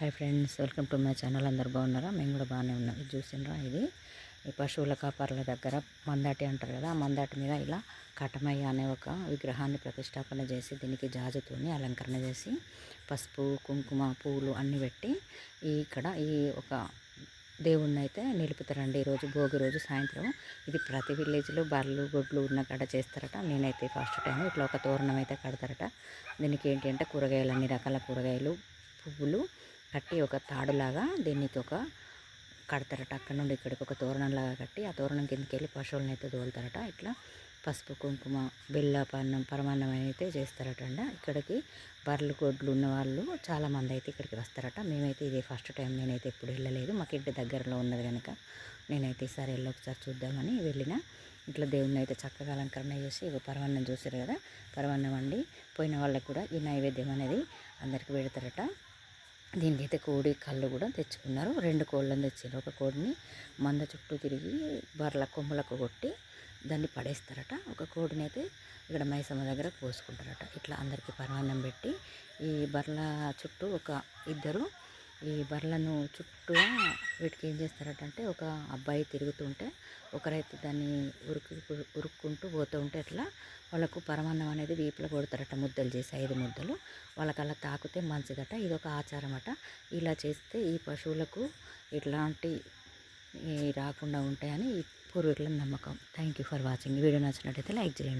Hi friends welcome to my channel. అందరు బాగున్నారా? మేము కూడా బాగానే ఉన్నాం. ఇది చూసినరా ఇది? ఈ పశువుల కాపర్ల దగ్గర మందాటి అంటారు కదా ఆ మందాటి మీద ఇలా కటమయ్య అనే ఒక విగ్రహాన్ని ప్రతిష్టాపన చేసి దీనికి జాజుతోని అలంకరణ చేసి పసుపు కుంకుమ పూలు అన్నీ పెట్టి ఇక్కడ ఈ ఒక దేవుణ్ణి అయితే నిలుపుతారండి. ఈరోజు భోగి రోజు సాయంత్రం. ఇది ప్రతి విలేజ్లో బర్రెలు గొడ్లు ఉన్న కాడ చేస్తారట. నేనైతే ఫస్ట్ టైం ఇట్లా ఒక తోరణం అయితే కడతారట. దీనికి ఏంటి అంటే కూరగాయలు అన్ని రకాల కూరగాయలు పువ్వులు కట్టి ఒక తాడులాగా దీనికి ఒక కడతారట. అక్కడ నుండి ఇక్కడికి ఒక తోరణంలాగా కట్టి ఆ తోరణం కిందకి వెళ్ళి పశువులను అయితే తోలుతారట. ఇట్లా పసుపు కుంకుమ బెల్ల పన్నం పరమాన్నం అయితే చేస్తారట అండి ఇక్కడికి బర్రెలు గొడ్లు ఉన్న వాళ్ళు చాలామంది అయితే ఇక్కడికి వస్తారట. మేమైతే ఇదే ఫస్ట్ టైం నేనైతే ఎప్పుడు వెళ్ళలేదు. మాకు ఇంటి దగ్గరలో ఉన్నది కనుక నేనైతే ఈసారి వెళ్ళి ఒకసారి చూద్దామని వెళ్ళిన. ఇట్లా దేవుణ్ణి అయితే చక్కగా అలంకరణ చేసి ఇక పరమాన్నం చూసారు కదా పరమాన్నం అండి పోయిన వాళ్ళకి కూడా ఈ నైవేద్యం అనేది అందరికి పెడతారట. దీనికి అయితే కోడి కళ్ళు కూడా తెచ్చుకున్నారు. రెండు కోళ్ళని తెచ్చారు. ఒక కోడిని మంద చుట్టూ తిరిగి బర్ల కొమ్ములకు కొట్టి దాన్ని పడేస్తారట. ఒక కోడిని అయితే ఇక్కడ మైసమ్మ దగ్గర కోసుకుంటారట. ఇట్లా అందరికీ పరమాన్నం పెట్టి ఈ బర్ల చుట్టూ ఒక ఇద్దరు ఈ బర్రెలను చుట్టూ వీటికి ఏం చేస్తారట అంటే ఒక అబ్బాయి తిరుగుతుంటే ఒకరైతే దాన్ని ఉరుకు ఉరుక్కుంటూ పోతూ ఉంటే అట్లా వాళ్ళకు పరమాన్నం అనేది వీపులో కొడతారట ముద్దలు చేసి ఐదు ముద్దలు. వాళ్ళకి అలా తాకితే మంచిదట. ఇది ఒక ఆచారం అట ఇలా చేస్తే ఈ పశువులకు ఇట్లాంటి రాకుండా ఉంటాయని పూర్వీకుల నమ్మకం. Thank you for watching video నచ్చినట్టయితే లైక్ చేయండి.